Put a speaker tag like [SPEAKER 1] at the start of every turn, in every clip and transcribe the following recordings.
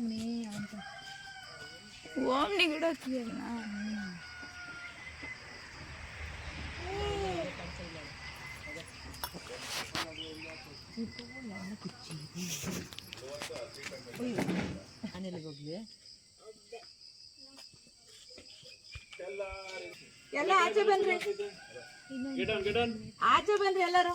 [SPEAKER 1] Omni ಅಂತ.
[SPEAKER 2] Omni ಗಿಡ
[SPEAKER 1] ಮನೇಲಿ ಹೋಗ್ಲಿ
[SPEAKER 3] ಎಲ್ಲ ಆಚೆ ಬಂದ್ರಿ. ಆಚೆ ಬನ್ರಿ ಎಲ್ಲರೂ?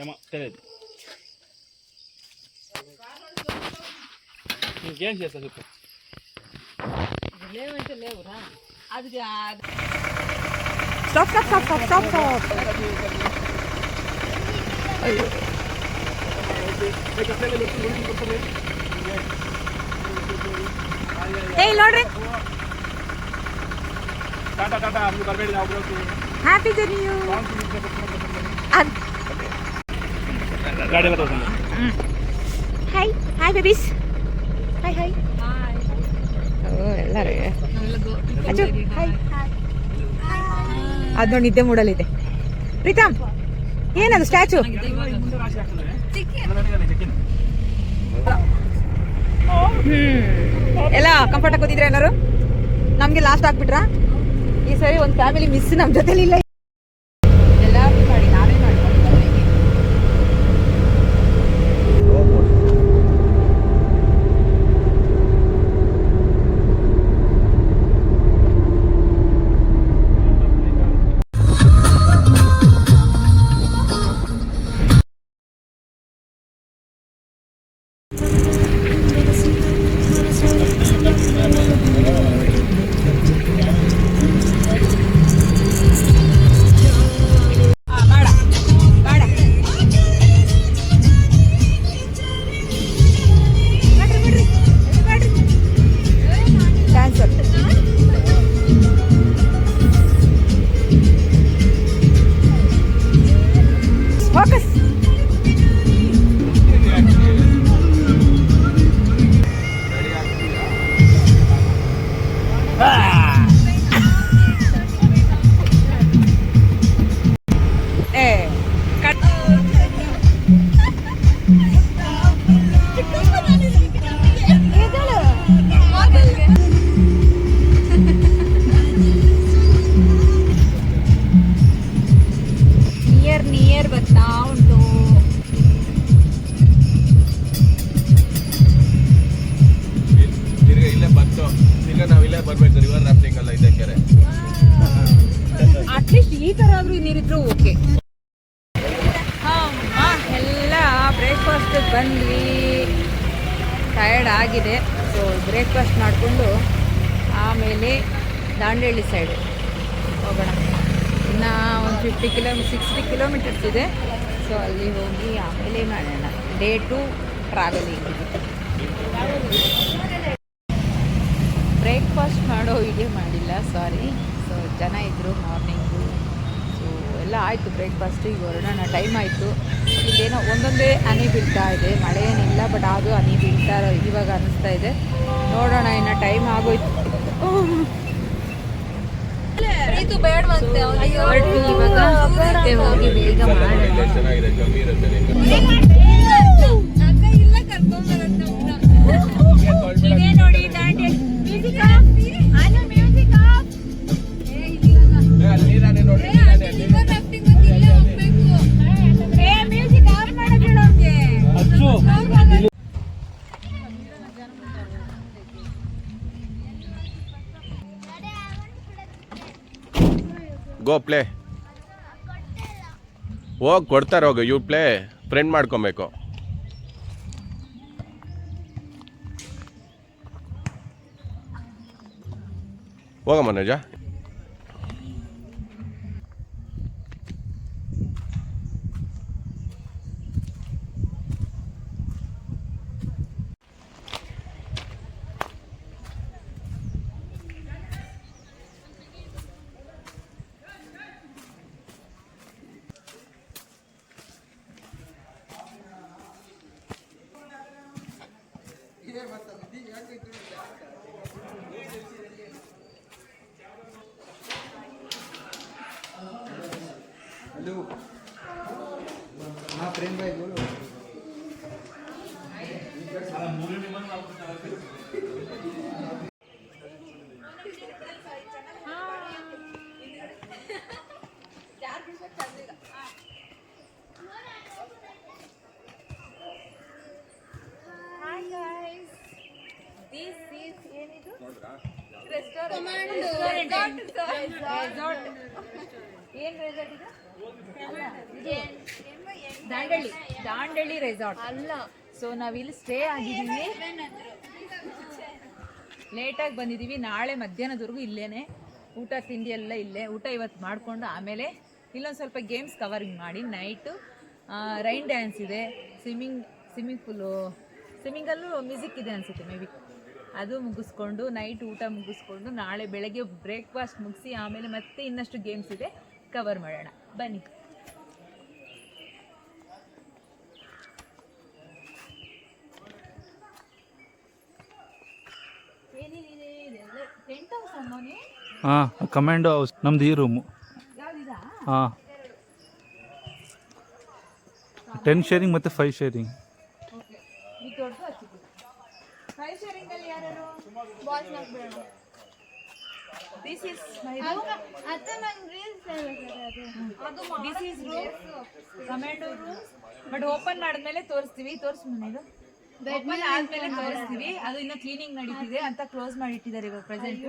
[SPEAKER 4] ఏమో తెలియదు ఇంకేం చేస్తా చెప్పు
[SPEAKER 1] లేవంటే లేవురా
[SPEAKER 3] అది stop stop stop stop stop ಏ ನೋಡ್ರಿ
[SPEAKER 4] ಟಾಟಾ ಟಾಟಾ ನೀವು ಬರಬೇಡಿ ನಾವು ಬರೋಕೆ
[SPEAKER 3] ಹ್ಯಾಪಿ ಜರ್ನಿ
[SPEAKER 4] ಗಾಡಿ ಎಲ್ಲ
[SPEAKER 3] hi hi babies hi hi ಓ ಎಲ್ಲರೂ. ಅಚ್ಚು. ಹಾಯ್ ಅದು ನೋಡಿ ನಿದ್ದೆ ಮೂಡಲಿದೆ. ಪ್ರೀತಮ್ ಏನದು ಸ್ಟ್ಯಾಚು? ಹ್ಮ್. ಎಲ್ಲ ಕಂಫರ್ಟ್ ಕೂತಿದ್ರೆ ಏನಾರು ನಮ್ಗೆ ಲಾಸ್ಟ್ ಆಗ್ಬಿಟ್ರಾ? ಈ ಸರಿ ಒಂದು ಫ್ಯಾಮಿಲಿ ಮಿಸ್ ನಮ್ಮ ಜೊತೆಲಿ ಇಲ್ಲ ಬರ್ಬೇಕು
[SPEAKER 5] ರಿವರ್ ರಾಫ್ಟಿಂಗ್ ಅಲ್ಲ ಇದೆ ಕೆರೆ.
[SPEAKER 3] ಅಟ್ಲೀಸ್ಟ್ ಈ ತರ ಆದ್ರೂ ನೀರಿದ್ರು ಓಕೆ ಎಲ್ಲ ಬ್ರೇಕ್ಫಾಸ್ಟ್ ಬಂದ್ವಿ. ಟಯರ್ಡ್ ಆಗಿದೆ. ಸೊ ಬ್ರೇಕ್ಫಾಸ್ಟ್ ಮಾಡಿಕೊಂಡು ಆಮೇಲೆ ದಾಂಡೇಳಿ ಸೈಡ್ ಹೋಗೋಣ. ಇನ್ನು ಒಂದು ಫಿಫ್ಟಿ ಕಿಲೋಮೀ ಸಿಕ್ಸ್ಟಿ ಕಿಲೋಮೀಟರ್ಸ್ ಇದೆ. ಸೊ ಅಲ್ಲಿ ಹೋಗಿ ಆಮೇಲೆ ಮಾಡೋಣ. ಡೇ ಟು ಟ್ರಾವೆಲಿಂಗ್ ಬ್ರೇಕ್ಫಾಸ್ಟ್ ಮಾಡೋ ವಿಡಿಯೋ ಮಾಡಿಲ್ಲ ಸಾರಿ ಸೊ ಜನ ಇದ್ದರು ಮಾರ್ನಿಂಗು ಸೊ ಎಲ್ಲ ಆಯಿತು ಬ್ರೇಕ್ಫಾಸ್ಟ್ ಈಗ ಹೊರಡೋಣ ಟೈಮ್ ಆಯಿತು. ಇಲ್ಲೇನೋ ಒಂದೊಂದೇ ಹನಿ ಬೀಳ್ತಾ ಇದೆ. ಮಳೆ ಏನಿಲ್ಲ ಬಟ್ ಅದು ಹನಿ ಬೀಳ್ತಾ ಇರೋ- ಇವಾಗ ಅನ್ನಿಸ್ತಾ ಇದೆ. ನೋಡೋಣ ಇನ್ನು ಟೈಮ್ ಆಗೋಯ್ತು. ಇವಾಗ ಹೋಗಿ ಬೇಗ ಮಾಡೋಣ
[SPEAKER 5] ಗೋ ಪ್ಲೇ ಹೋಗಿ ಕೊಡ್ತಾರೆ ಹೋಗು ಯು ಪ್ಲೇ ಫ್ರೆಂಡ್ ಮಾಡ್ಕೊಬೇಕು. ಹೋಗ ಮನೋಜ
[SPEAKER 3] ಏನ್ ರೆಸಾರ್ಟ್ ಇದು? ದಾಂಡಳ್ಳಿ. ದಾಂಡಳ್ಳಿ ರೆಸಾರ್ಟ್
[SPEAKER 1] ಅಲ್ಲ.
[SPEAKER 3] ಸೊ ನಾವಿಲ್ಲಿ ಸ್ಟೇ ಆಗಿದ್ದೀವಿ. ಲೇಟಾಗಿ ಬಂದಿದ್ದೀವಿ. ನಾಳೆ ಮಧ್ಯಾಹ್ನದವರೆಗೂ ಇಲ್ಲೇನೆ. ಊಟ ತಿಂಡಿ ಎಲ್ಲ ಇಲ್ಲೇ. ಊಟ ಇವತ್ತು ಮಾಡಿಕೊಂಡು ಆಮೇಲೆ ಇಲ್ಲೊಂದು ಸ್ವಲ್ಪ ಗೇಮ್ಸ್ ಕವರಿಂಗ್ ಮಾಡಿ. ನೈಟು ರೈನ್ ಡ್ಯಾನ್ಸ್ ಇದೆ. ಸ್ವಿಮ್ಮಿಂಗ್ ಸ್ವಿಮ್ಮಿಂಗ್ ಪೂಲು ಸ್ವಿಮ್ಮಿಂಗಲ್ಲೂ ಮ್ಯೂಸಿಕ್ ಇದೆ ಅನಿಸುತ್ತೆ ಮೇ ಬಿ ಅದು ಮುಗಿಸ್ಕೊಂಡು ನೈಟ್ ಊಟ ಮುಗಿಸ್ಕೊಂಡು ನಾಳೆ ಬೆಳಗ್ಗೆ ಬ್ರೇಕ್ಫಾಸ್ಟ್ ಮುಗಿಸಿ ಆಮೇಲೆ ಮತ್ತೆ ಇನ್ನಷ್ಟು ಗೇಮ್ಸ್ ಇದೆ ಕವರ್ ಮಾಡೋಣ. ಬನ್ನಿ.
[SPEAKER 6] ಹಾಂ ಕಮಾಂಡೋ ಹೌಸ್ ನಮ್ದು ಈ ರೂಮು ಹಾಂ. ಟೆನ್ ಶೇರಿಂಗ್ ಮತ್ತು ಫೈವ್ ಶೇರಿಂಗ್
[SPEAKER 3] ಫೈವ್ ಶೇರಿಂಗ್ ಅಲ್ಲಿ ಯಾರು
[SPEAKER 1] ಬಾಯ್ಸ್ ಮಾಡ್ಬಿಡೋಣ
[SPEAKER 3] ದಿಸ್ ಇಸ್
[SPEAKER 1] ಅತ್ತ ನಂಗೆ ರೀಲ್ಸ್ ಅದು.
[SPEAKER 3] This is room commando room but open ಮಾಡಿದ್ಮೇಲೆ ತೋರಿಸ್ತೀವಿ. ತೋರಿಸ್ ಇದು. ಓಪನ್ ಆದ್ಮೇಲೆ ತೋರಿಸ್ತೀವಿ. ಅದು ಇನ್ನ ಕ್ಲೀನಿಂಗ್ ನಡೀತಿದೆ ಅಂತ ಕ್ಲೋಸ್ ಮಾಡಿ ಇಟ್ಟಿದ್ದಾರೆ ಇವಾಗ ಪ್ರೆಸೆಂಟ್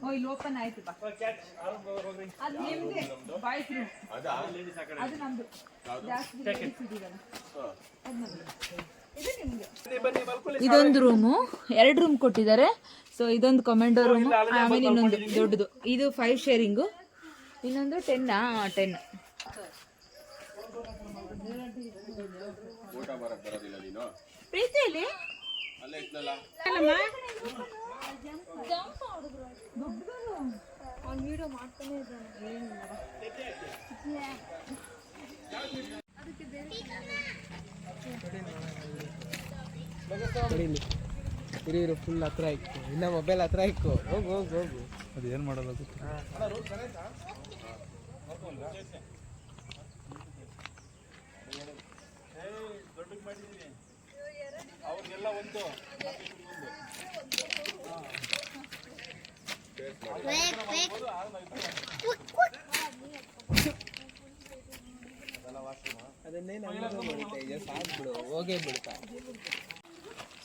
[SPEAKER 3] ಓ ಇಲ್ಲಿ ಓಪನ್ ಆಯ್ತು ಬಾ ಅದು ನಿಮ್ದೆ. ಬಾಯ್ಸ್ ರೂಮ್ ಅದು ನಮ್ದು. ಜಾಸ್ತಿ ಇದೊಂದು ರೂಮು, ಎರಡು ರೂಮ್ ಕೊಟ್ಟಿದ್ದಾರೆ. ಸೊ ಇದೊಂದು ಕಮೆಂಡೋ ರೂಮ್ ಆಮೇಲೆ ಇನ್ನೊಂದು ದೊಡ್ಡದು. ಇದು ಫೈವ್ ಶೇರಿಂಗು ಇನ್ನೊಂದು ಟೆನ್ ಟೆನ್ ಪ್ರೀತಿಯಲ್ಲಿ?
[SPEAKER 7] ಇರು ಇರು ಫುಲ್ ಹತ್ರ ಇಕ್ಕು ಇನ್ನ ಮೊಬೈಲ್ ಹತ್ರ ಇಕ್ಕು ಹೋಗು ಹೋಗು ಹೋಗು.
[SPEAKER 6] ಅದು ಏನು ಮಾಡೋದು
[SPEAKER 7] ಅವ್ರಿಗೆಲ್ಲ ಒಂದು ಬಿಡ್ತಾ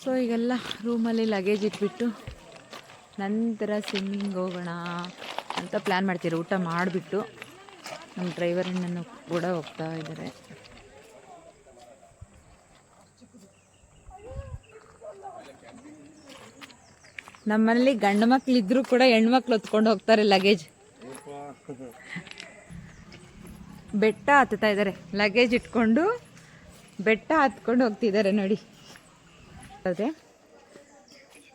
[SPEAKER 3] ಸೊ ಈಗೆಲ್ಲ ರೂಮಲ್ಲಿ ಲಗೇಜ್ ಇಟ್ಬಿಟ್ಟು ನಂತರ ಸ್ವಿಮ್ಮಿಂಗ್ ಹೋಗೋಣ ಅಂತ ಪ್ಲ್ಯಾನ್ ಮಾಡ್ತೀರಿ ಊಟ ಮಾಡಿಬಿಟ್ಟು ನಮ್ಮ ಡ್ರೈವರ್ ನನ್ನ ಕೂಡ ಹೋಗ್ತಾ ಇದ್ದಾರೆ. ನಮ್ಮಲ್ಲಿ ಗಂಡು ಮಕ್ಳು ಇದ್ರೂ ಕೂಡ ಹೆಣ್ಮಕ್ಳು ಹೊತ್ಕೊಂಡು ಹೋಗ್ತಾರೆ ಲಗೇಜ್ ಬೆಟ್ಟ ಹತ್ತುತ್ತಾ ಇದ್ದಾರೆ. ಲಗೇಜ್ ಇಟ್ಕೊಂಡು ಬೆಟ್ಟ ಹತ್ಕೊಂಡು ಹೋಗ್ತಿದ್ದಾರೆ ನೋಡಿ. ಅದೇ.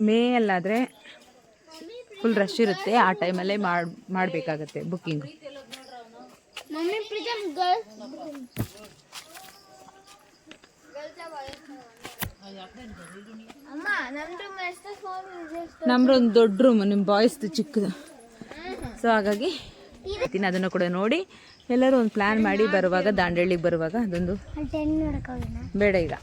[SPEAKER 3] ಮೇ ಅಲ್ಲಾದರೆ ಫುಲ್ ರಶ್ ಇರುತ್ತೆ. ಆ ಟೈಮಲ್ಲೇ ಮಾಡಿ ಮಾಡಬೇಕಾಗತ್ತೆ ಬುಕ್ಕಿಂಗು ನಮ್ದೊಂದು ದೊಡ್ಡ ರೂಮ್ ನಿಮ್ಮ ಬಾಯ್ಸ್ದು ಚಿಕ್ಕದು. ಸೊ ಹಾಗಾಗಿ ಅದನ್ನು ಕೂಡ ನೋಡಿ. ಎಲ್ಲರೂ ಒಂದು ಪ್ಲ್ಯಾನ್ ಮಾಡಿ ಬರುವಾಗ ದಾಂಡೇಳಿಗೆ ಬರುವಾಗ ಅದೊಂದು ಬೇಡ ಈಗ.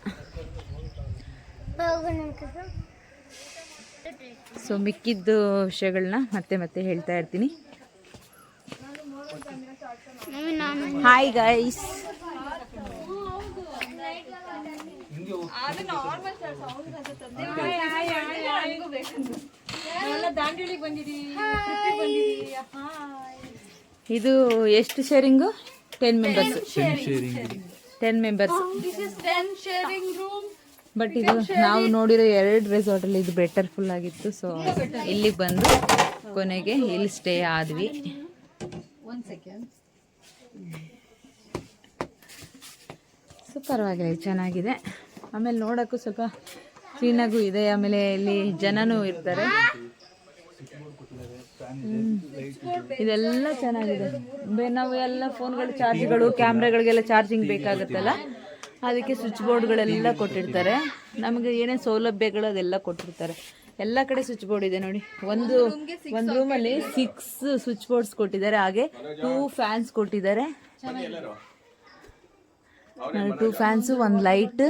[SPEAKER 3] ಸೊ ಮಿಕ್ಕಿದ್ದು ವಿಷಯಗಳನ್ನ ಮತ್ತೆ ಮತ್ತೆ ಹೇಳ್ತಾ ಇರ್ತೀನಿ. ಹಾಯ್ ಗೈಸ್ ಇದು ಎಷ್ಟು sharing ten members ten members but ಇದು ನಾವು ನೋಡಿರೋ ಎರಡು ರೆಸಾರ್ಟಲ್ಲಿ ಇದು ಬೆಟರ್ ಫುಲ್ ಆಗಿತ್ತು. ಸೊ ಇಲ್ಲಿಗೆ ಬಂದು ಕೊನೆಗೆ ಇಲ್ಲಿ ಸ್ಟೇ ಆದ್ವಿ. ಸೊ ಪರವಾಗಿಲ್ಲ ಚೆನ್ನಾಗಿದೆ. ಆಮೇಲೆ ನೋಡೋಕ್ಕೂ ಸ್ವಲ್ಪ ಕ್ಲೀನಾಗೂ ಇದೆ. ಆಮೇಲೆ ಇಲ್ಲಿ ಜನನೂ ಇರ್ತಾರೆ. ಇದೆಲ್ಲ ಚೆನ್ನಾಗಿದೆ. ಬೆ- ನಾವು ಎಲ್ಲ ಫೋನ್ಗಳು ಚಾರ್ಜ್ಗಳು ಕ್ಯಾಮ್ರಾಗಳಿಗೆಲ್ಲ ಚಾರ್ಜಿಂಗ್ ಬೇಕಾಗುತ್ತಲ್ಲ? ಅದಕ್ಕೆ ಸ್ವಿಚ್ ಬೋರ್ಡ್ಗಳೆಲ್ಲ ಕೊಟ್ಟಿರ್ತಾರೆ. ನಮಗೆ ಏನೇ ಸೌಲಭ್ಯಗಳು ಅದೆಲ್ಲ ಕೊಟ್ಟಿರ್ತಾರೆ. ಎಲ್ಲ ಕಡೆ ಸ್ವಿಚ್ ಬೋರ್ಡ್ ಇದೆ ನೋಡಿ. ಒಂದು ಒಂದು ರೂಮಲ್ಲಿ ಸಿಕ್ಸ್ ಸ್ವಿಚ್ ಬೋರ್ಡ್ಸ್ ಕೊಟ್ಟಿದ್ದಾರೆ. ಹಾಗೆ ಟೂ ಫ್ಯಾನ್ಸ್ ಕೊಟ್ಟಿದ್ದಾರೆ. ಟೂ ಫ್ಯಾನ್ಸು ಒಂದು ಲೈಟ್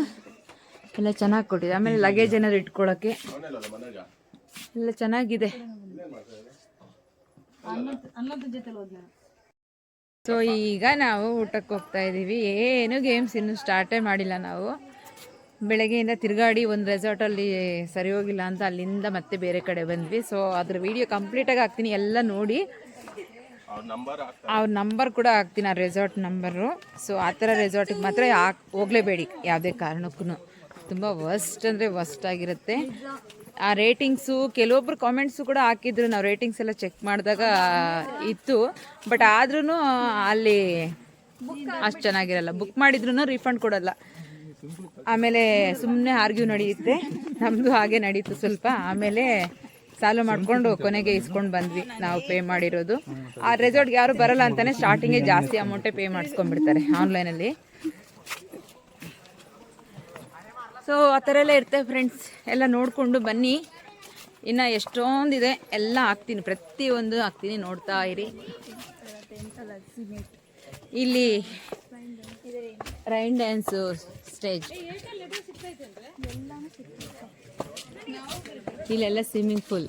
[SPEAKER 3] ಎಲ್ಲ ಚೆನ್ನಾಗಿ ಕೊಟ್ಟಿದೆ. ಆಮೇಲೆ ಲಗೇಜ್ ಏನಾದ್ರು ಇಟ್ಕೊಳ್ಳೋಕ್ಕೆ ಎಲ್ಲ ಚೆನ್ನಾಗಿದೆ. ಸೊ ಈಗ ನಾವು ಊಟಕ್ಕೆ ಹೋಗ್ತಾ ಇದ್ದೀವಿ ಏನು ಗೇಮ್ಸ್ ಇನ್ನೂ ಸ್ಟಾರ್ಟೇ ಮಾಡಿಲ್ಲ ನಾವು. ಬೆಳಗ್ಗೆಯಿಂದ ತಿರುಗಾಡಿ ಒಂದು ರೆಸಾರ್ಟಲ್ಲಿ ಸರಿ ಹೋಗಿಲ್ಲ ಅಂತ ಅಲ್ಲಿಂದ ಮತ್ತೆ ಬೇರೆ ಕಡೆ ಬಂದ್ವಿ. ಸೊ ಅದ್ರ ವಿಡಿಯೋ ಕಂಪ್ಲೀಟಾಗಿ ಹಾಕ್ತೀನಿ. ಎಲ್ಲ ನೋಡಿ. ಅವ್ರ ನಂಬರ್ ಕೂಡ ಹಾಕ್ತೀನಿ ಆ ರೆಸಾರ್ಟ್ ನಂಬರು ಸೊ ಆ ಥರ ರೆಸಾರ್ಟಿಗೆ ಮಾತ್ರ ಹಾಕ್ ಹೋಗಲೇಬೇಡಿ. ಯಾವುದೇ ಕಾರಣಕ್ಕೂ ತುಂಬ ವರ್ಸ್ಟ್ ಅಂದರೆ ವರ್ಸ್ಟ್ ಆಗಿರುತ್ತೆ. ಆ ರೇಟಿಂಗ್ಸು ಕೆಲವೊಬ್ರು ಕಾಮೆಂಟ್ಸು ಕೂಡ ಹಾಕಿದ್ರು. ನಾವು ರೇಟಿಂಗ್ಸ್ ಎಲ್ಲ ಚೆಕ್ ಮಾಡಿದಾಗ ಇತ್ತು. ಬಟ್ ಆದ್ರೂ ಅಲ್ಲಿ ಅಷ್ಟು ಚೆನ್ನಾಗಿರಲ್ಲ. ಬುಕ್ ಮಾಡಿದ್ರು ರೀಫಂಡ್ ಕೊಡಲ್ಲ. ಆಮೇಲೆ ಸುಮ್ಮನೆ ಆರ್ಗ್ಯೂ ನಡೆಯುತ್ತೆ. ನಮ್ಮದು ಹಾಗೆ ನಡೀತು ಸ್ವಲ್ಪ. ಆಮೇಲೆ ಸಾಲು ಮಾಡಿಕೊಂಡು ಕೊನೆಗೆ ಇಸ್ಕೊಂಡು ಬಂದ್ವಿ. ನಾವು ಪೇ ಮಾಡಿರೋದು. ಆ ರೆಸಾರ್ಟ್ಗೆ ಯಾರು ಬರಲ್ಲ ಅಂತಾನೆ ಸ್ಟಾರ್ಟಿಂಗೇ ಜಾಸ್ತಿ ಅಮೌಂಟೇ ಪೇ ಮಾಡಿಸ್ಕೊಂಡ್ಬಿಡ್ತಾರೆ ಆನ್ಲೈನಲ್ಲಿ ಸೊ ಆ ಥರ ಎಲ್ಲ ಇರ್ತೇವೆ ಫ್ರೆಂಡ್ಸ್ ಎಲ್ಲ ನೋಡಿಕೊಂಡು ಬನ್ನಿ. ಇನ್ನು ಎಷ್ಟೊಂದಿದೆ, ಎಲ್ಲ ಹಾಕ್ತೀನಿ. ಪ್ರತಿಯೊಂದು ಹಾಕ್ತೀನಿ. ನೋಡ್ತಾ ಇರಿ. ಇಲ್ಲಿ ರೈನ್ ಡ್ಯಾನ್ಸು ಸ್ಟೇಜ್. ಇಲ್ಲೆಲ್ಲ ಸ್ವಿಮ್ಮಿಂಗ್ ಪೂಲ್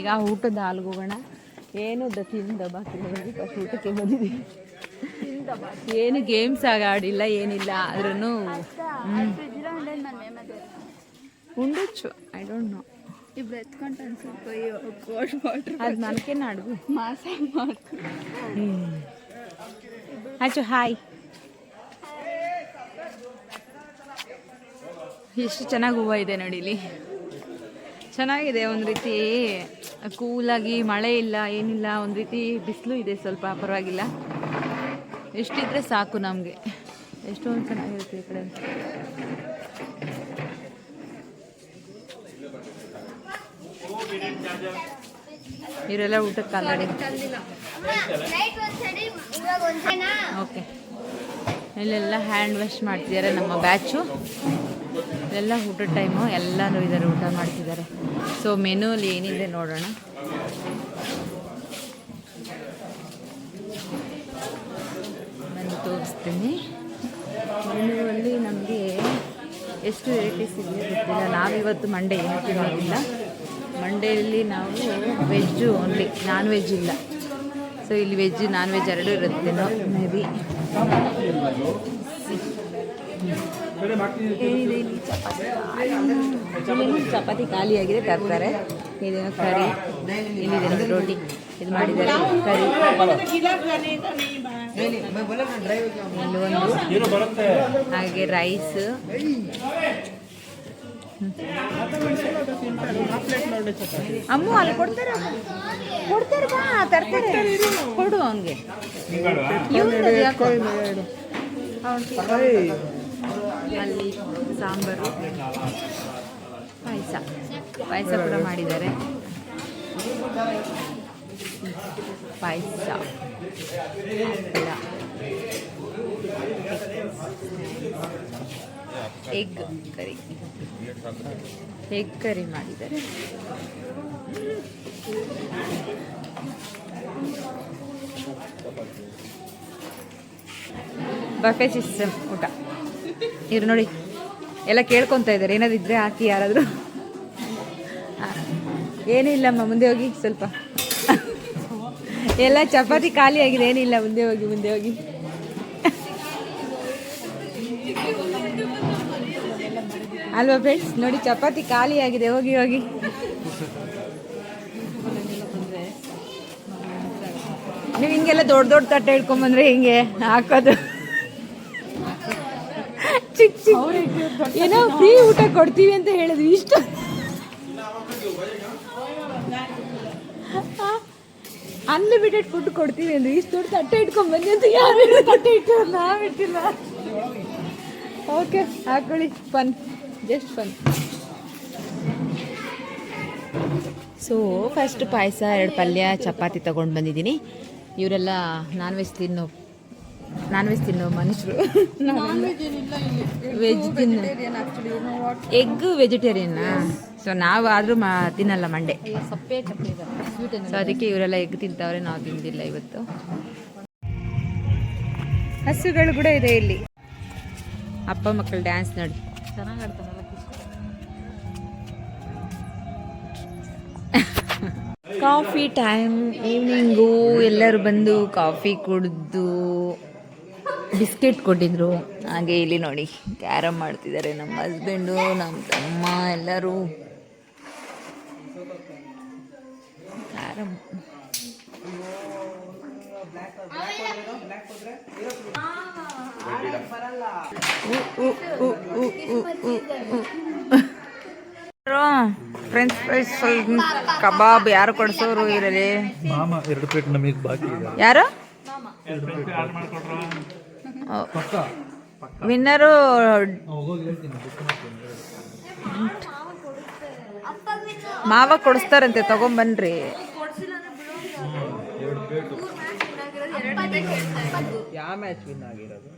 [SPEAKER 3] ಈಗ ಊಟದ ಹಾಲ್ಗೋಗೋಣ. ಏನು ದ ತಿಂದ ಬಾಕಿ ಊಟಕ್ಕೆ ಬಂದಿದ್ದೀವಿ. ಏನು ಗೇಮ್ಸ್ ಆಗ ಆಡಿಲ್ಲ ಏನಿಲ್ಲ ಆದ್ರೂ ఉండొచ్చు ಐ ಡೋಂಟ್ ನೋ
[SPEAKER 2] ಇಬ್ರು ಎತ್ಕೊಂಡು ಅನ್ಸುತ್ತೆ ಕೋಲ್ಡ್ ವಾಟರ್
[SPEAKER 3] ಅದು ನನಗೇನು ಅಡುಗು
[SPEAKER 2] ಮಾಸ ಮಾತು
[SPEAKER 3] ಆಚು ಹಾಯ್ ಎಷ್ಟು ಚೆನ್ನಾಗಿ ಹೂವು ಇದೆ ನೋಡಿ ಇಲ್ಲಿ ಚೆನ್ನಾಗಿದೆ ಒಂದು ರೀತಿ ಕೂಲಾಗಿ ಮಳೆ ಇಲ್ಲ ಏನಿಲ್ಲ ಒಂದು ರೀತಿ ಬಿಸಿಲು ಇದೆ ಸ್ವಲ್ಪ ಪರವಾಗಿಲ್ಲ ಎಷ್ಟಿದ್ರೆ ಸಾಕು ನಮಗೆ. ಎಷ್ಟೊಂದು ಚೆನ್ನಾಗಿರುತ್ತೆ ಈ ಕಡೆ ಇವರೆಲ್ಲ ಊಟಕ್ಕೆ
[SPEAKER 1] ಒಂದ್ಸರಿನಾ
[SPEAKER 3] ಓಕೆ. ಇಲ್ಲೆಲ್ಲ ಹ್ಯಾಂಡ್ ವಾಶ್ ಮಾಡ್ತಿದ್ದಾರೆ ನಮ್ಮ ಬ್ಯಾಚು ಇಲ್ಲೆಲ್ಲ ಊಟದ ಟೈಮು ಎಲ್ಲರೂ ಇದ್ದಾರೆ, ಊಟ ಮಾಡ್ತಿದ್ದಾರೆ. ಸೊ ಮೆನುಲಿ ಏನಿದೆ ನೋಡೋಣ ನಾನು ತೋರಿಸ್ತೀನಿ. ಮೆನುವಲ್ಲಿ ನಮಗೆ ಎಷ್ಟು ವೆರೈಟೀಸ್ ಇದೆ ಗೊತ್ತಿಲ್ಲ. ನಾವಿವತ್ತು ಮಂಡೇ ಏನು ತಿನ್ನೋದಿಲ್ಲ. ಮಂಡೆಯಲ್ಲಿ ನಾವು ವೆಜ್ಜು ಓನ್ಲಿ ನಾನ್ ವೆಜ್ ಇಲ್ಲ. ಸೊ ಇಲ್ಲಿ ವೆಜ್ ನಾನ್ ವೆಜ್ ಎರಡೂ ಇರುತ್ತೇನೋ ಮೇ ಬಿ ಏನಿದೆ ಚಪಾತಿ. ಖಾಲಿಯಾಗಿದೆ, ತರ್ತಾರೆ. ಇದೇನೋ ಕರಿ. ಇಲ್ಲಿದೆ ರೋಟಿ. ಇದು ಮಾಡಿದ್ದಾರೆ. ಕರಿ. ಹಾಗೆ ರೈಸ್ ಅಮ್ಮ ಅಲ್ಲಿ ಕೊಡ್ತಾರೆ ಕೊಡ್ತಾರೆ ಬಾ ತರ್ತಾರೆ. ಕೊಡು ಅವನಿಗೆ. ಅಲ್ಲಿ ಸಾಂಬಾರು. ಪಾಯಸ. ಪಾಯಸ ಕೂಡ ಮಾಡಿದ್ದಾರೆ. ಪಾಯಸ ಎಗ್ ಕರಿ ಎಗ್ ಕರಿ ಮಾಡಿದ್ದಾರೆ. ಬಫೆ ಸಿಸ್ಟಮ್ ಊಟ. ಇವ್ರು ನೋಡಿ, ಎಲ್ಲ ಕೇಳ್ಕೊತಾ ಇದ್ದಾರೆ. ಏನಾದ್ರು ಇದ್ರೆ ಹಾಕಿ ಯಾರಾದರೂ. ಏನಿಲ್ಲಮ್ಮ, ಮುಂದೆ ಹೋಗಿ ಸ್ವಲ್ಪ. ಎಲ್ಲ ಚಪಾತಿ ಖಾಲಿ ಆಗಿದೆ, ಏನಿಲ್ಲ, ಮುಂದೆ ಹೋಗಿ ಮುಂದೆ ಹೋಗಿ. ಅಲ್ವಾ ಫ್ರೆಂಡ್ಸ್ ನೋಡಿ, ಚಪಾತಿ ಖಾಲಿ ಆಗಿದೆ, ಹೋಗಿ ಹೋಗಿ. ನೀವು ಹಿಂಗೆಲ್ಲ ದೊಡ್ಡ ದೊಡ್ಡ ತಟ್ಟೆ ಹಿಡ್ಕೊಂಬಂದ್ರೆ ಹಿಂಗೆ ಹಾಕೋದು. ಚಿಕ್ಕ ಚಿಕ್ಕ ಏನೋ ಫ್ರೀ ಊಟ ಕೊಡ್ತೀವಿ ಅಂತ ಹೇಳಿದ್ವಿ ಇಷ್ಟು ಅನ್ಲಿಮಿಟೆಡ್ ಫುಡ್ ಕೊಡ್ತೀವಿ ಅಂದ್ರೆ ಇಷ್ಟು ದೊಡ್ಡ ತಟ್ಟೆ ಇಟ್ಕೊಂಡ್ ಬನ್ನಿ ಅಂತ ಯಾರು ತಟ್ಟೆ ಇಟ್ಟು ನಾವು ಇಟ್ಟಿಲ್ಲ. ಓಕೆ ಹಾಕೊಳ್ಳಿ. Fun just fun so first ಪಾಯಸ ಎರಡು ಪಲ್ಯ ಚಪಾತಿ ತಗೊಂಡು ಬಂದಿದ್ದೀನಿ. ಇವರೆಲ್ಲ ನಾನ್ ವೆಜ್ ತಿನ್ನೋ. ನಾನ್ ವೆಜ್ ತಿನ್ನೋ ಮನುಷ್ಯರು. ವೆಜ್ ತಿನ್ನ. ಎಗ್ ವೆಜಿಟೇರಿಯನ್ ಸೊ ನಾವು ಆದರೂ ಮಾ ತಿನ್ನಲ್ಲ ಮಂಡೆ. ಸೊ ಅದಕ್ಕೆ ಇವರೆಲ್ಲ ಎಗ್ ತಿಂತಾವ್ರೆ ನಾವು ತಿಂದಿಲ್ಲ ಇವತ್ತು. ಹಸುಗಳು ಕೂಡ ಇದೆ ಇಲ್ಲಿ. ಅಪ್ಪ ಮಕ್ಕಳು ಡ್ಯಾನ್ಸ್ ನೋಡಿ. ಕಾಫಿ ಟೈಮ್ ಈವ್ನಿಂಗು ಎಲ್ಲರೂ ಬಂದು ಕಾಫಿ ಕುಡಿದು ಬಿಸ್ಕೆಟ್ ಕೊಟ್ಟಿದ್ರು. ಹಾಗೆ ಇಲ್ಲಿ ನೋಡಿ ಕ್ಯಾರಮ್ ಮಾಡ್ತಿದ್ದಾರೆ ನಮ್ಮ ಹಸ್ಬೆಂಡು ನಮ್ಮ ತಮ್ಮ ಎಲ್ಲರೂ. ಕ್ಯಾರಮ್. ಫ್ರೆಂಚ್ ಫ್ರೈಸ್ ಕಬಾಬ್ ಯಾರು ಕೊಡ್ಸೋರು ಇರಲಿ.
[SPEAKER 6] ಮಾಮ ಎರಡು ಪ್ಲೇಟ್ ನಮಗೆ ಬಾಕಿ ಇದೆ.
[SPEAKER 3] ಯಾರು? ವಿನ್ನರು ಮಾವ ಕೊಡಿಸ್ತಾರಂತೆ ತಗೊಂಬನ್ರಿ.
[SPEAKER 7] ಯಾವ ಮ್ಯಾಚ್ ವಿನ್ ಆಗಿರೋದು?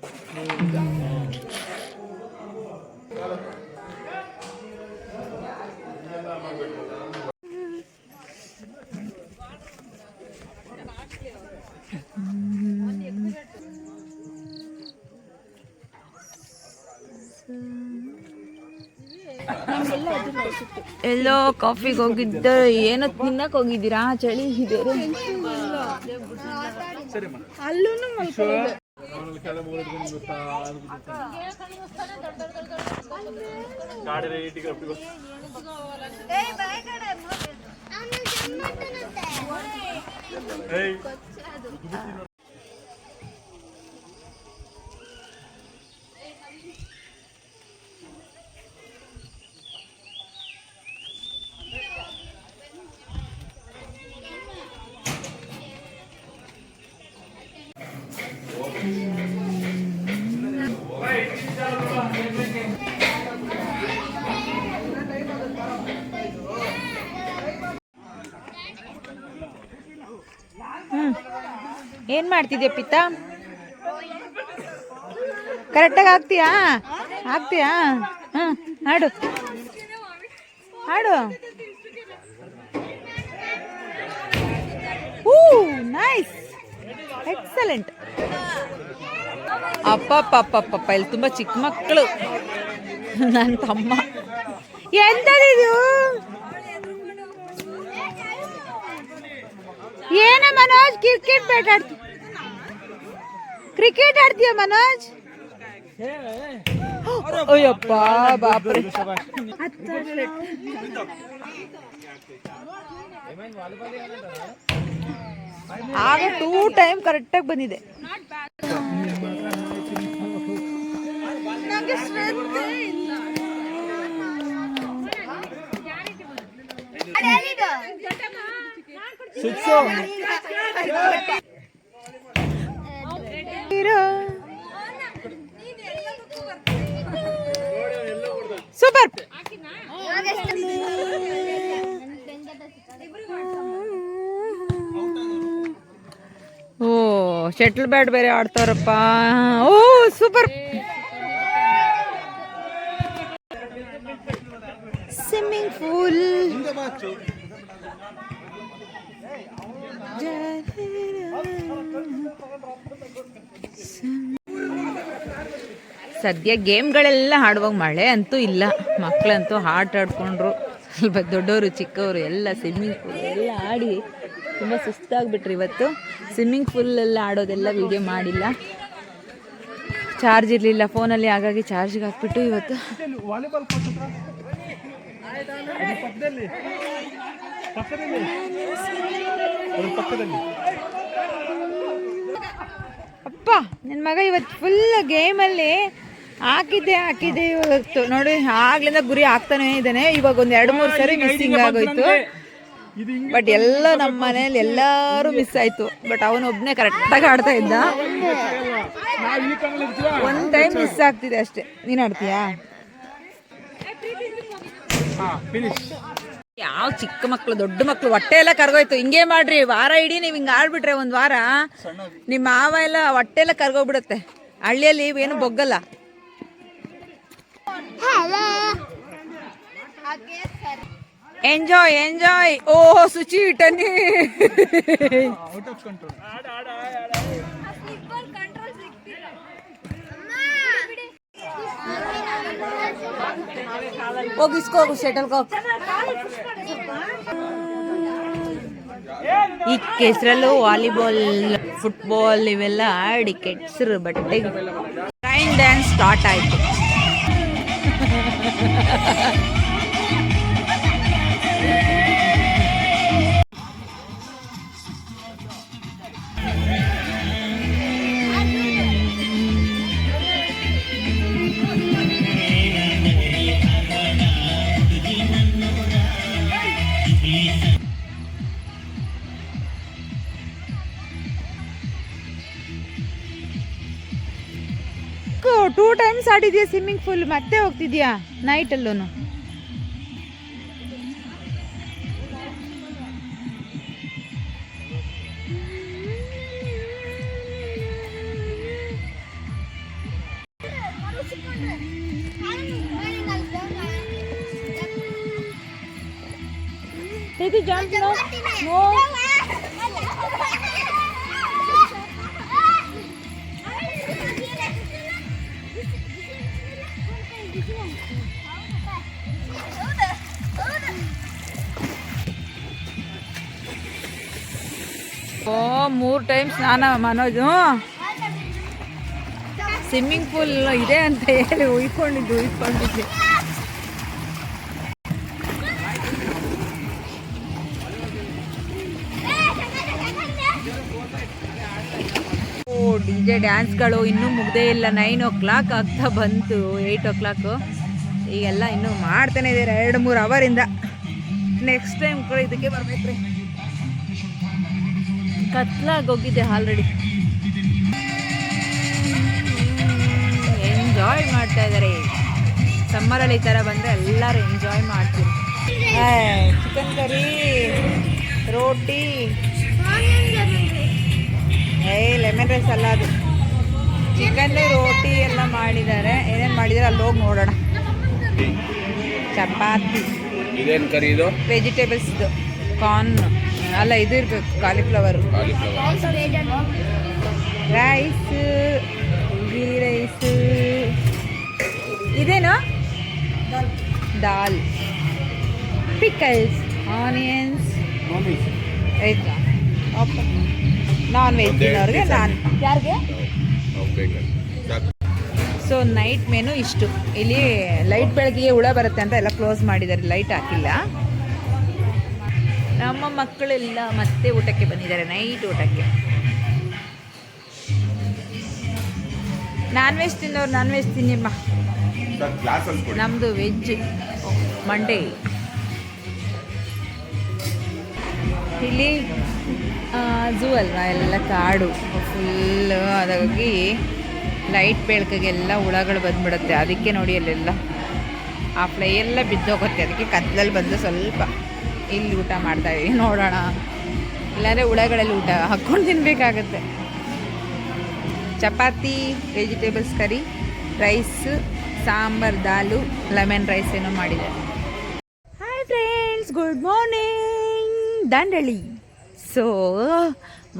[SPEAKER 3] ಎಲ್ಲೋ ಕಾಫಿಗೆ ಹೋಗಿದ್ದ ಏನೋ ತಿನ್ನಕ್ ಹೋಗಿದ್ದೀರಾ? ಚಳಿ ಇದೆ.
[SPEAKER 4] ಗಾಡಿ
[SPEAKER 3] ಮಾಡ್ತಿದ್ಯಾ ಪಿತ್ತ ಕರೆಕ್ಟಾಗಿ ಆಗ್ತೀಯಾ ಆಗ್ತೀಯಾ ಹ್ಮ್ ಹಾಡು. ಹಾಡು. ಹೂ, ನೈಸ್. ಎಕ್ಸಲೆಂಟ್. ಅಪ್ಪಪ್ಪಪ್ಪಪ್ಪ, ಇಲ್ಲಿ ತುಂಬ ಚಿಕ್ಕ ಮಕ್ಕಳು. ನನ್ನ ತಮ್ಮ. ಎಂಥದಿದು ಏನ ಮನೋಜ್ ಕ್ರಿಕೆಟ್ ಬ್ಯಾಟ್ ಆಡ್ತಿ ಕ್ರಿಕೆಟ್ ಆಡ್ತೀಯ ಮನೋಜ್ ಅಯ್ಯಪ್ಪ ಬಾಪ್ರೆ ಆಗ ಟೂ ಟೈಮ್ ಕರೆಕ್ಟಾಗಿ ಬಂದಿದೆ ಸೂಪರ್ ಓ ಶೆಟ್ಲ್ ಬ್ಯಾಟ್ ಬೇರೆ ಆಡ್ತಾರಪ್ಪ. ಓ ಸೂಪರ್ ಸ್ವಿಮ್ಮಿಂಗ್ ಪೂಲ್ ಸದ್ಯ ಗೇಮ್ಗಳೆಲ್ಲ ಆಡುವಾಗ ಮಳೆ ಅಂತೂ ಇಲ್ಲ. ಮಕ್ಕಳಂತೂ ಆಟ ಆಡ್ಕೊಂಡ್ರು. ಸ್ವಲ್ಪ ದೊಡ್ಡವರು ಚಿಕ್ಕವರು ಎಲ್ಲ ಸ್ವಿಮ್ಮಿಂಗ್ ಪೂಲ್ ಎಲ್ಲ ಆಡಿ ತುಂಬ ಸುಸ್ತಾಗ್ಬಿಟ್ರು ಇವತ್ತು. ಸ್ವಿಮ್ಮಿಂಗ್ ಪೂಲಲ್ಲಿ ಆಡೋದೆಲ್ಲ ವೀಡಿಯೋ ಮಾಡಿಲ್ಲ. ಚಾರ್ಜ್ ಇರಲಿಲ್ಲ ಫೋನಲ್ಲಿ ಹಾಗಾಗಿ ಚಾರ್ಜ್ಗೆ ಹಾಕ್ಬಿಟ್ಟು ಇವತ್ತು.
[SPEAKER 4] ಪಕ್ಕದಲ್ಲಿ.
[SPEAKER 3] ಅಪ್ಪ ನನ್ನ ಮಗ ಇವತ್ತು ಫುಲ್ ಗೇಮಲ್ಲಿ ಹಾಕಿದ್ದೆ ಹಾಕಿದ್ದೆ ಇವತ್ತು. ನೋಡಿ ಆಗ್ಲಿಂದ ಗುರಿ ಹಾಕ್ತಾನೆ ಇದ್ದಾನೆ. ಇವಾಗ ಒಂದು ಎರಡು ಮೂರು ಸರಿ ಮಿಸ್ಸಿಂಗ್ ಆಗೋಯ್ತು. ಬಟ್ ಎಲ್ಲ ನಮ್ಮ ಮನೇಲಿ ಎಲ್ಲರೂ ಮಿಸ್ ಆಯ್ತು. ಬಟ್ ಅವನೊಬ್ಬನೇ ಕರೆಕ್ಟಾಗಿ ಆಡ್ತಾ ಇದ್ದ. ಒಂದ್ ಟೈಮ್ ಮಿಸ್ ಆಗ್ತಿದೆ ಅಷ್ಟೇ. ನೀನು ಆಡ್ತೀಯಾ? ಯಾವ ಚಿಕ್ಕ ಮಕ್ಳು ದೊಡ್ಡ ಮಕ್ಳು ಹೊಟ್ಟೆ ಎಲ್ಲ ಕರ್ಗೋಯ್ತು. ಹಿಂಗೆ ಮಾಡ್ರಿ ವಾರ ಇಡೀ ನೀವು ಹಿಂಗೆ ಆಡ್ಬಿಟ್ರೆ ಒಂದು ವಾರ ನಿಮ್ಮ ಮಾವ ಎಲ್ಲ ಹೊಟ್ಟೆ ಎಲ್ಲ ಕರ್ಗೋಗ್ಬಿಡುತ್ತೆ. ಹಳ್ಳಿಯಲ್ಲಿ ಏನು ಬೊಗ್ಗಲ್ಲ. ಎಂಜಾಯ್ ಎಂಜಾಯ್ ಓ ಸುಚಿ ಟನಿ ಹೋಗಿ ಇಸ್ಕೋ ಹೋಗು. ಶಟಲ್ ಕಾಕ್ ಈ ಕೆಸರಲ್ಲೂ ವಾಲಿಬಾಲ್ ಫುಟ್ಬಾಲ್ ಇವೆಲ್ಲ ಆಡಿ ಕೆಟ್ಸರು ಬಟ್ಟೆ ಟ್ರೈನ್ ಡ್ಯಾನ್ಸ್ ಸ್ಟಾರ್ಟ್ ಆಯ್ತು. ಆಡಿದ್ಯಾ ಸ್ವಿಮ್ಮಿಂಗ್ ಪೂಲ್ ಮತ್ತೆ ಹೋಗ್ತಿದ್ಯಾ? ನೈಟಲ್ಲೂ ಜಂಪ್ ನೋ ಮೂರು ಟೈಮ್ ಸ್ನಾನ ಮನೋಜು ಸ್ವಿಮ್ಮಿಂಗ್ ಪೂಲ್ ಇದೆ ಅಂತ ಹೇಳಿ ಉಯ್ಕೊಂಡಿದ್ದು, ಉಯ್ಕೊಂಡಿದ್ದೆ. ಡಿ ಜೆ ಡ್ಯಾನ್ಸ್ಗಳು ಇನ್ನೂ ಮುಗ್ದೇ ಇಲ್ಲ. ನೈನ್ ಓ ಕ್ಲಾಕ್ ಆಗ್ತಾ ಬಂತು ಏಯ್ಟ್ ಓ ಕ್ಲಾಕು ಈಗೆಲ್ಲ ಇನ್ನೂ ಮಾಡ್ತಾನೆ ಇದ್ದಾರೆ, ಎರಡು ಮೂರು ಅವರಿಂದ. ನೆಕ್ಸ್ಟ್ ಟೈಮ್ ಕೂಡ ಇದಕ್ಕೆ ಬರ್ಬೇಕು ಕತ್ಲಾಗಿ ಹೋಗಿದ್ದೆ ಆಲ್ರೆಡಿ ಎಂಜಾಯ್ ಮಾಡ್ತಾ ಇದ್ದಾರೆ ಸಮ್ಮರಲ್ಲಿ ಈ ಥರ ಬಂದರೆ ಎಲ್ಲರೂ ಎಂಜಾಯ್ ಮಾಡ್ತೀವಿ ಚಿಕನ್ ಕರಿ ರೋಟಿ ಏ ಲೆಮನ್ ರೈಸ್ ಅಲ್ಲ ಅದು. ಚಿಕನ್ ರೋಟಿ ಎಲ್ಲ ಮಾಡಿದ್ದಾರೆ. ಏನೇನು ಮಾಡಿದ್ದಾರೆ ಅಲ್ಲಿ ಹೋಗಿ ನೋಡೋಣ. ಚಪಾತಿ.
[SPEAKER 5] ಇದೇನು ಕರಿ ಇದು?
[SPEAKER 3] ವೆಜಿಟೇಬಲ್ಸ್ ಇದು. ಕಾರ್ನ್ ಅಲ್ಲ ಇದು ಇರಬೇಕು ಕಾಲಿಫ್ಲವರು ರೈಸ್ ಗೀ ರೈಸ್ ಇದೇನಾ? ದಾಲ್. ಪಿಕಲ್ಸ್ ಆನಿಯನ್ಸ್ ಆಯ್ತಾ? ನಾನ್ ವೆಜ್ ತಿನ್ನೋರಿಗೆ ನಾನು. ಯಾರಿಗೆ? ಸೊ ನೈಟ್ ಮೆನು ಇಷ್ಟು. ಇಲ್ಲಿ ಲೈಟ್ ಬೆಳಗ್ಗೆ ಹುಳ ಬರುತ್ತೆ ಅಂತ ಎಲ್ಲ ಕ್ಲೋಸ್ ಮಾಡಿದ್ದಾರೆ ಲೈಟ್ ಹಾಕಿಲ್ಲ. ನಮ್ಮ ಮಕ್ಕಳೆಲ್ಲ ಮತ್ತೆ ಊಟಕ್ಕೆ ಬಂದಿದ್ದಾರೆ ನೈಟ್ ಊಟಕ್ಕೆ. ನಾನ್ ವೆಜ್ ತಿನ್ನೋರು ನಾನ್ ವೆಜ್ ತಿನ್ನಿಮ್ಮ ನಮ್ಮದು ವೆಜ್ ಮಂಡೇ ಇಲ್ಲಿ ಝೂ ಅಲ್ವಾ ಎಲ್ಲ ಕಾಡು. ಫುಲ್ ಅದಾಗಿ ಲೈಟ್ ಬೆಳಕಿಗೆಲ್ಲ ಹುಳಗಳು ಬಂದ್ಬಿಡುತ್ತೆ. ಅದಕ್ಕೆ ನೋಡಿ ಅಲ್ಲೆಲ್ಲ. ಆ ಫ್ಲೈ ಎಲ್ಲ ಬಿದ್ದೋಗುತ್ತೆ. ಅದಕ್ಕೆ ಕತ್ಲಲ್ಲಿ ಬಂದು ಸ್ವಲ್ಪ. ಇಲ್ಲಿ ಊಟ ಮಾಡ್ತಾ ಇದೀವಿ. ನೋಡೋಣ. ಇಲ್ಲಾಂದರೆ ಹುಳಗಳಲ್ಲಿ ಊಟ ಹಾಕ್ಕೊಂಡು ತಿನ್ನಬೇಕಾಗತ್ತೆ chapati vegetables curry rice sambar, ದಾಲು ಲೆಮನ್ ರೈಸ್ ಏನೋ ಮಾಡಿದೆ. Hi friends good morning Dandeli so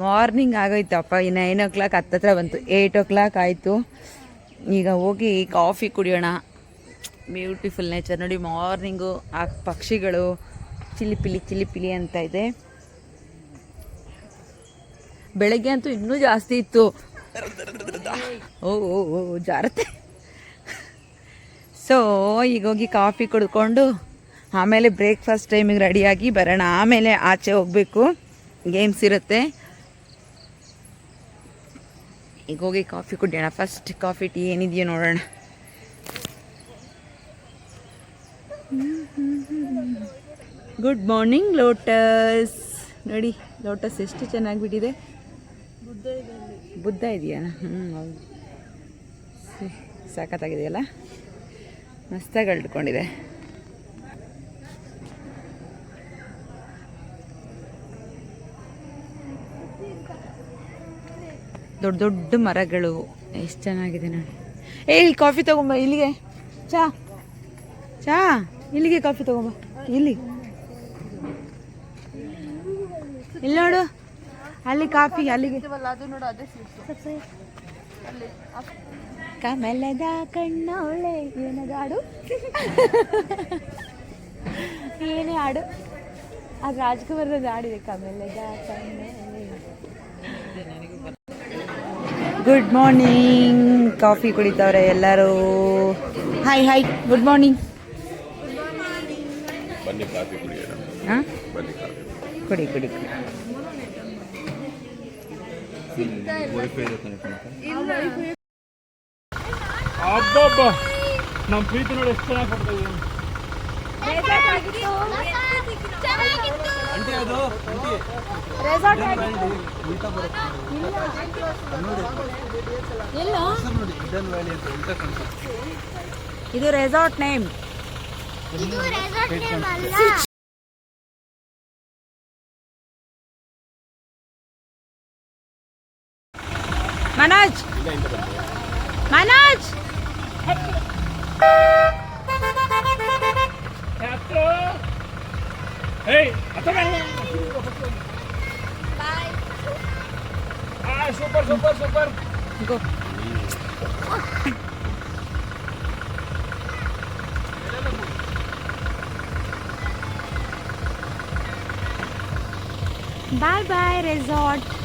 [SPEAKER 3] morning ಆಗೋಯ್ತಪ್ಪ. ಈ ನೈನ್ ಓ ಕ್ಲಾಕ್ ಹತ್ತತ್ರ ಬಂತು. ಏಯ್ಟ್ ಓ ಕ್ಲಾಕ್ ಆಯಿತು. ಈಗ ಹೋಗಿ ಕಾಫಿ ಕುಡಿಯೋಣ. ಬ್ಯೂಟಿಫುಲ್ ನೇಚರ್ ನೋಡಿ ಮಾರ್ನಿಂಗು ಆ ಪಕ್ಷಿಗಳು. ಚಿಲಿಪಿಲಿ ಚಿಲಿಪಿಲಿ ಅಂತ ಇದೆ. ಬೆಳಗ್ಗೆ ಅಂತೂ ಇನ್ನೂ ಜಾಸ್ತಿ ಇತ್ತು. ಓ ಓ ಓ ಜಾರತೆ ಸೊ ಈಗ ಹೋಗಿ ಕಾಫಿ ಕುಡ್ಕೊಂಡು ಆಮೇಲೆ ಬ್ರೇಕ್ಫಾಸ್ಟ್ ಟೈಮಿಗೆ ರೆಡಿಯಾಗಿ ಬರೋಣ. ಆಮೇಲೆ ಆಚೆ ಹೋಗಬೇಕು. ಗೇಮ್ಸ್ ಇರುತ್ತೆ. ಈಗ ಹೋಗಿ ಕಾಫಿ ಕುಡಿಯೋಣ. ಫಸ್ಟ್ ಕಾಫಿ ಟೀ ಏನಿದೆಯೋ ನೋಡೋಣ. ಗುಡ್ ಮಾರ್ನಿಂಗ್ ಲೋಟಸ್ ನೋಡಿ ಲೋಟಸ್ ಎಷ್ಟು ಚೆನ್ನಾಗಿ ಬಿಟ್ಟಿದೆ. ಬುದ್ಧ ಇದೆಯಾ? ಹ್ಞೂ ಹೌದು. ಸಾಕತ್ತಾಗಿದೆಯಲ್ಲ ಮಸ್ತಾಗಿ ಅಳ್ಕೊಂಡಿದೆ. ದೊಡ್ಡ ದೊಡ್ಡ ಮರಗಳು. ಎಷ್ಟು ಚೆನ್ನಾಗಿದೆ ನೋಡಿ. ಏ, ಇಲ್ಲಿ ಕಾಫಿ ತಗೊಂಬ, ಇಲ್ಲಿಗೆ. ಚಾ. ಚಾ, ಇಲ್ಲಿಗೆ ಕಾಫಿ ತಗೊಂಬ. ಇಲ್ಲಿ. ಇಲ್ಲಿ ನೋಡು. ಅಲ್ಲಿ ಕಾಫಿ ಅಲ್ಲಿಗೆ. ಕಮಲದ ಕಣ್ಣೋಳೆ ಏನದಾಡು ಏನೇ ಹಾಡು? ಅದು ರಾಜ್ಕುಮಾರ್ದ ಹಾಡಿದೆ ಕಮಲದ ಕಣ್ಣೆ ಗುಡ್ ಮಾರ್ನಿಂಗ್ ಕಾಫಿ ಕುಡಿತವ್ರೆ ಎಲ್ಲರೂ. ಹಾಯ್ ಹಾಯ್ ಗುಡ್ ಮಾರ್ನಿಂಗ್
[SPEAKER 4] ಬನ್ನಿ ಕಾಫಿ ಕುಡಿಯೋಣ.
[SPEAKER 3] ಹಾಂ
[SPEAKER 4] ಬನ್ನಿ ಕಾಫಿ.
[SPEAKER 3] ಕುಡಿ ಕೊಡಿ
[SPEAKER 4] ನಮ್ಮ ಪ್ರೀತಿ ನೋಡಿ ಎಷ್ಟು ಚೆನ್ನಾಗಿ ಕೊಡ್ತಾ ಇದ್ದೀನಿ
[SPEAKER 1] ಚೆನ್ನಾಗಿತ್ತು
[SPEAKER 6] ಆಂಟಿ ಅದು ನೋಡಿ ಹಿಡನ್ ವ್ಯಾಲಿ ಅಂತ ಉಲ್ಟಾ ಕಾಣಿಸುತ್ತೆ
[SPEAKER 3] ಇದು ರೆಸಾರ್ಟ್ ನೇಮ್
[SPEAKER 1] ಇದು ರೆಸಾರ್ಟ್ ನೇಮ್ ಅಲ್ಲ
[SPEAKER 3] ಮನೋಜ್ ಮನೋಜ್
[SPEAKER 4] ಹತ್ರ ಏಯ್ ಹತ್ರ ಆ super
[SPEAKER 3] super super go bye
[SPEAKER 5] bye